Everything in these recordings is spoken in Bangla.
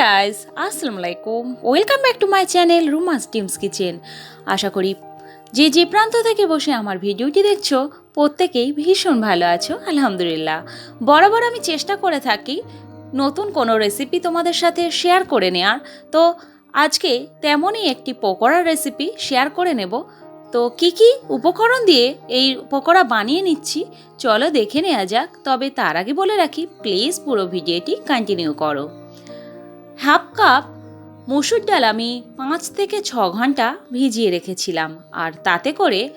গাইস আসসালামু আলাইকুম। Welcome back to my channel Ruma's team's kitchen আশা করি যে যে প্রান্ত থেকে বসে আমার ভিডিওটি দেখছ, প্রত্যেকেই ভীষণ ভালো আছো, আলহামদুলিল্লাহ। বরাবর আমি চেষ্টা করে থাকি নতুন কোনো রেসিপি তোমাদের সাথে শেয়ার করে নেওয়ার তো আজকে তেমনই একটি পকোড়ার রেসিপি শেয়ার করে নেব। তো কি কি উপকরণ দিয়ে এই পকোড়া বানিয়ে নিচ্ছি, চলো দেখে নেওয়া যাক। তবে তার আগে বলে রাখি প্লিজ পুরো ভিডিওটি কন্টিনিউ করো। হাফ কাপ মসুর ডাল আমি পাঁচ থেকে ছ ঘণ্টা ভিজিয়ে রেখেছিলাম। আর তাতে করে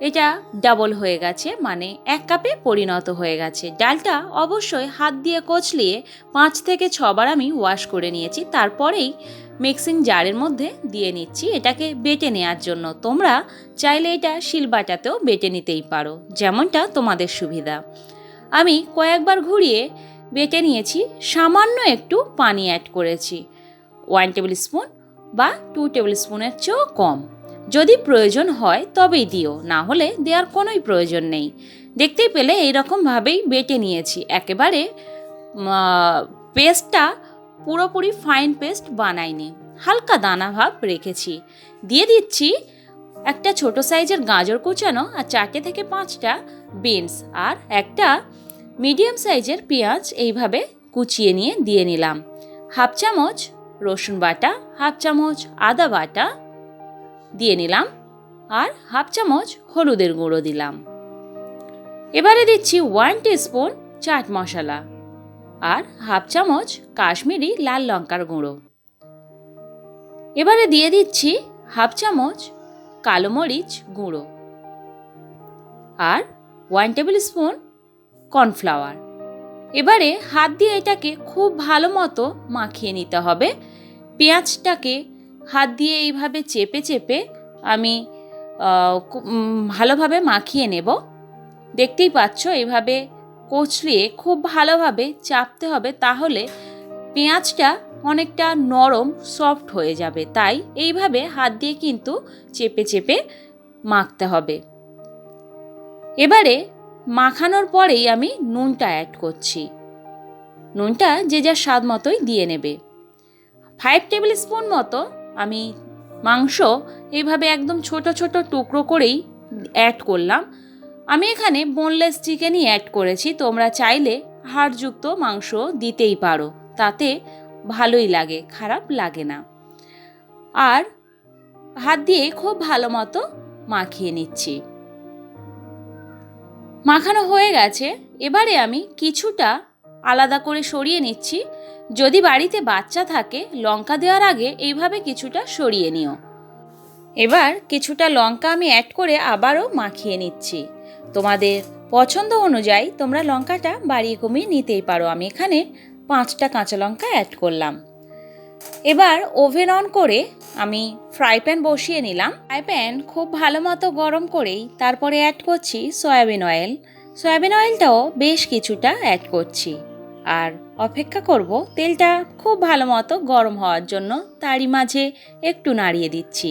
এটা ডাবল হয়ে গেছে মানে এক কাপে পরিণত হয়ে গেছে। ডালটা অবশ্যই হাত দিয়ে কচলিয়ে পাঁচ থেকে ছবার আমি ওয়াশ করে নিয়েছি। তারপরেই মিক্সিং জারের মধ্যে দিয়ে নিচ্ছি। এটাকে বেটে নেওয়ার জন্য। তোমরা চাইলে এটা শিলবাটাতেও বেটে নিতেই পারো। যেমনটা তোমাদের সুবিধা। আমি কয়েকবার ঘুরিয়ে বেটে নিয়েছি, সামান্য একটু পানি অ্যাড করেছি। ওয়ান টেবিল স্পুন বা টু টেবিল স্পুনের চেয়েও কম। যদি প্রয়োজন হয় তবেই দিও, না হলে দেওয়ার কোনোই প্রয়োজন নেই। দেখতেই পেলে এইরকমভাবেই বেটে নিয়েছি। একেবারে পেস্টটা পুরোপুরি ফাইন পেস্ট বানাইনি। হালকা দানা ভাব রেখেছি। দিয়ে দিচ্ছি একটা ছোট সাইজের গাজর কুচানো আর চারটে থেকে পাঁচটা বিনস আর একটা মিডিয়াম সাইজের পেঁয়াজ এইভাবে কুচিয়ে নিয়ে দিয়ে নিলাম। হাফ চামচ রসুন বাটা, হাফ চামচ আদা বাটা দিয়ে নিলাম আর হাফ চামচ হলুদের গুঁড়ো দিলাম। এবারে দিচ্ছি ওয়ান স্পুন চাট মশলা আর হাফ চামচ কাশ্মীরি লাল লঙ্কার গুঁড়ো। এবারে দিয়ে দিচ্ছি হাফ চামচ কালো মরিচ গুঁড়ো আর ওয়ান টেবিল স্পুন কর্নফ্লাওয়ার। এবারে হাত দিয়ে এটাকে খুব ভালো মতো মাখিয়ে নিতে হবে। পেঁয়াজটাকে হাত দিয়ে এইভাবে চেপে চেপে আমি ভালোভাবে মাখিয়ে নেব। দেখতেই পাচ্ছ এইভাবে কচলিয়ে খুব ভালোভাবে চাপতে হবে তাহলে পেঁয়াজটা অনেকটা নরম, সফট হয়ে যাবে। তাই এইভাবে হাত দিয়ে কিন্তু চেপে চেপে মাখতে হবে। এবারে মাখানোর পরেই আমি নুনটা অ্যাড করছি। নুনটা যে যার স্বাদ মতোই দিয়ে নেবে। ফাইভ টেবিল স্পুন মতো আমি মাংস এইভাবে একদম ছোট ছোট টুকরো করেই অ্যাড করলাম। আমি এখানে বোনলেস চিকেনই অ্যাড করেছি। তোমরা চাইলে হাড়যুক্ত মাংস দিতেই পারো। তাতে ভালোই লাগে, খারাপ লাগে না। আর হাত দিয়ে খুব ভালো মতো মাখিয়ে নিচ্ছি। মাখানো হয়ে গেছে, এবারে আমি কিছুটা আলাদা করে সরিয়ে নিচ্ছি। যদি বাড়িতে বাচ্চা থাকে, লঙ্কা দেওয়ার আগে এইভাবে কিছুটা সরিয়ে নিও। এবার কিছুটা লঙ্কা আমি অ্যাড করে আবারও মাখিয়ে নিচ্ছি। তোমাদের পছন্দ অনুযায়ী তোমরা লঙ্কাটা বাড়িয়ে কমিয়ে নিতেই পারো। আমি এখানে পাঁচটা কাঁচা লঙ্কা অ্যাড করলাম। এবার ওভেন অন করে আমি ফ্রাই প্যান বসিয়ে নিলাম। ফ্রাই প্যান খুব ভালো মতো গরম করেই তারপরে অ্যাড করছি সয়াবিন অয়েল সয়াবিন অয়েলটাও বেশ কিছুটা অ্যাড করছি। আর অপেক্ষা করব তেলটা খুব ভালো মতো গরম হওয়ার জন্য তারই মাঝে একটু নাড়িয়ে দিচ্ছি।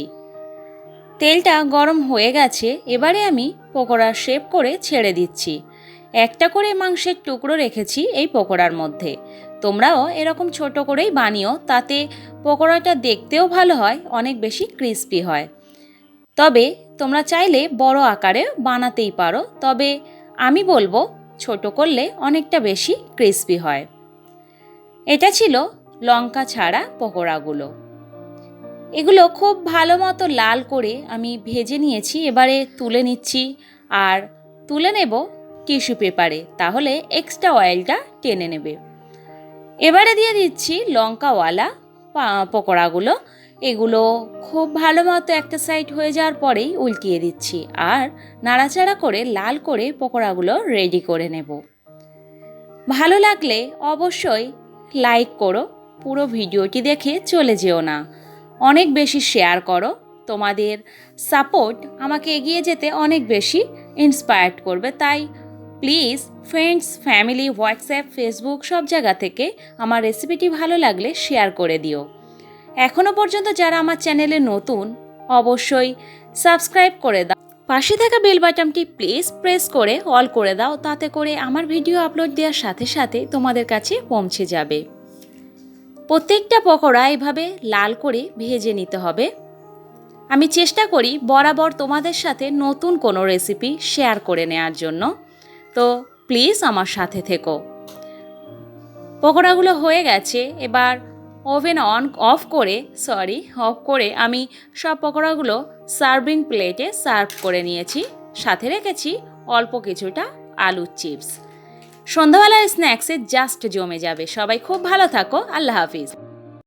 তেলটা গরম হয়ে গেছে, এবারে আমি পকোড়া শেপ করে ছেড়ে দিচ্ছি। একটা করে মাংসের টুকরো রেখেছি এই পকোড়ার মধ্যে। তোমরাও এরকম ছোট করেই বানিও, তাতে পকোড়াটা দেখতেও ভালো হয়, অনেক বেশি ক্রিস্পি হয়। তবে তোমরা চাইলে বড় আকারে বানাতেই পারো, তবে আমি বলব ছোট করলে অনেকটা বেশি ক্রিস্পি হয়। এটা ছিল লঙ্কা ছাড়া পকোড়াগুলো। এগুলো খুব ভালো মতো লাল করে আমি ভেজে নিয়েছি, এবারে তুলে নিচ্ছি, আর তুলে নেব টিস্যু পেপারে, তাহলে এক্সট্রা অয়েলটা টেনে নেবে। এবারে দিয়ে দিচ্ছি লঙ্কাওয়ালা পকোড়াগুলো। এগুলো খুব ভালো মতো একটা সাইড হয়ে যাওয়ার পরেই উল্টিয়ে দিচ্ছি আর নাড়াচাড়া করে লাল করে পকোড়াগুলো রেডি করে নেব। ভালো লাগলে অবশ্যই লাইক করো, পুরো ভিডিওটি দেখে চলে যেও না। অনেক বেশি শেয়ার করো, তোমাদের সাপোর্ট আমাকে এগিয়ে যেতে অনেক বেশি ইন্সপায়ার্ড করবে, তাই please friends, family, WhatsApp, Facebook সব জায়গা থেকে আমার রেসিপিটি ভালো লাগলে শেয়ার করে দিও। এখনও পর্যন্ত যারা আমার চ্যানেলে নতুন, অবশ্যই সাবস্ক্রাইব করে দাও। পাশে থাকা বেল বাটনটি প্লিজ প্রেস করে অল করে দাও, তাতে করে আমার ভিডিও আপলোড দেওয়ার সাথে সাথে তোমাদের কাছে পৌঁছে যাবে। প্রত্যেকটা পকোড়া এভাবে লাল করে ভেজে নিতে হবে। আমি চেষ্টা করি বরাবর তোমাদের সাথে নতুন কোনো রেসিপি শেয়ার করে নেওয়ার জন্য। তো প্লিজ আমার সাথে থেকো। পকোড়াগুলো হয়ে গেছে, এবার ওভেন অন, অফ করে, সরি, অফ করে আমি সব পকোড়াগুলো সার্ভিং প্লেটে সার্ভ করে নিয়েছি। সাথে রেখেছি অল্প কিছুটা আলুর চিপস। সন্ধ্যাবেলার স্ন্যাক্সে জাস্ট জমে যাবে। সবাই খুব ভালো থাকো। আল্লাহ হাফিজ।